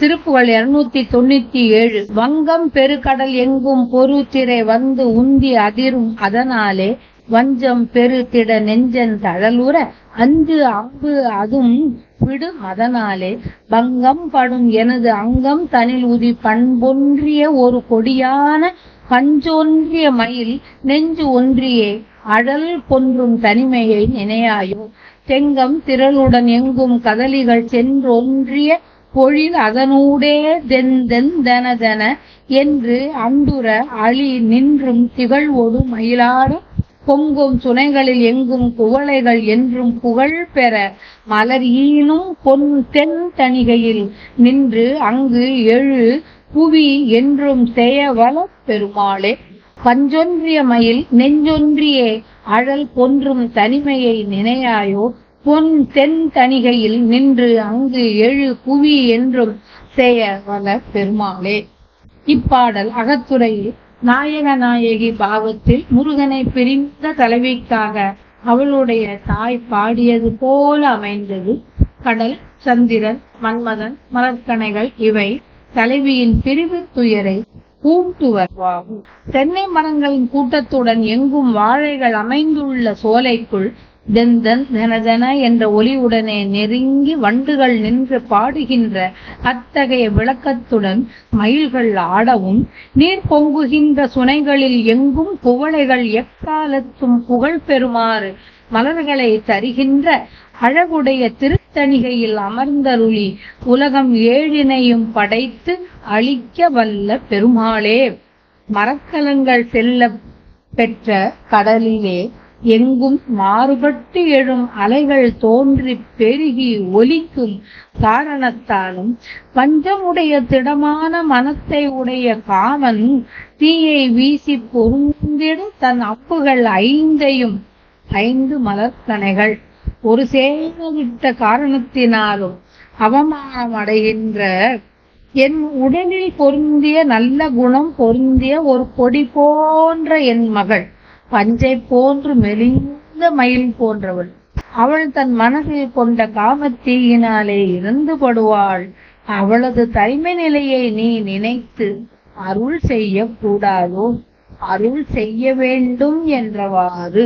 திருப்புகள் இருநூத்தி தொண்ணூத்தி ஏழு வங்கம் பெருகடல் எங்கும் பொறு திரை வந்து உந்தி அதிரும். அதனாலே வஞ்சம் பெரு திட நெஞ்சன் தழலுற. அஞ்சு அம்பு அதும் விடும். அதனாலே பங்கம் படும் எனது அங்கம் தனில் உதி பண்பொன்றிய ஒரு கொடியான பஞ்சொன்றிய மயில் நெஞ்சு ஒன்றியே அழல் பொன்றும் தனிமையை நினையாயோ. தெங்கம் திரளுடன் எங்கும் கதலிகள் சென்றொன்றிய பொழில் அதனூடே தென் என்று அந்துர அழி நின்றும் திகழ்வோடு மயிலாடும் பொங்கும் சுனைகளில் எங்கும் குவளைகள் என்றும் புகழ் பெற மலர் ஈனும் பொன் தென் தணிகையில் நின்று அங்கு எழு புவி என்றும் செயவல பெருமாளே. பஞ்சொன்றிய மயில் நெஞ்சொன்றியே அழல் பொன்றும் தனிமையை நினையாயோ? பொன் தென் தணிகையில் நின்று அங்கு எழு குவி என்றும் செயவல பெருமாளே. இப்பாடல் அகத்துறையில் நாயக நாயகி பாவத்தில் முருகனை பிரிந்த தலைவிக்காக அவளுடைய தாய் பாடியது போல அமைந்தது. கடல் சந்திரன் மன்மதன் மலர்கணைகள் இவை தலைவியின் பிரிவு துயரை கூட்டுவர்வாகும் தென்னை மரங்களின் கூட்டத்துடன் எங்கும் வாழைகள் அமைந்துள்ள சோலைக்குள் தெந்தன் தனதன என்ற ஒலியுடனே நெருங்கி வண்டுகள் நின்று பாடுகின்ற அத்தகைய விளக்கத்துடன் மயில்கள் ஆடவும் நீர் பொங்குகின்ற சுனைகளில் எங்கும் குவளைகள் எக்காலத்தும் புகழ் பெறுமாறு மலர்களை தருகின்ற அழகுடைய திருத்தணிகையில் அமர்ந்தருளி உலகம் ஏழினையும் படைத்து அழிக்க வல்ல பெருமாளே. மரக்கலங்கள் செல்ல பெற்ற கடலிலே எங்கும் மாறுபட்டு எழும் அலைகள் தோன்றி பெருகி ஒலிக்கும் காரணத்தாலும் பஞ்சமுடைய திடமான மனத்தை உடைய காமன் தீயை வீசி பொருந்திடும் தன் அப்புகள் ஐந்தையும் ஐந்து மலர்கனைகள் ஒரு சேமித்த காரணத்தினாலும் அவமானம் அடைகின்ற என் உடலில் பொருந்திய நல்ல குணம் பொருந்திய ஒரு கொடி போன்ற என் மகள். பஞ்சை போன்று மெலிந்த மயில் போன்றவள். அவள் தன் மனதில் கொண்ட காமத்தீயினாலே இறந்து படுவாள். அவளது தனிமை நிலையை நீ நினைத்து அருள் செய்யக்கூடாதோ? அருள் செய்ய வேண்டும் என்றவாறு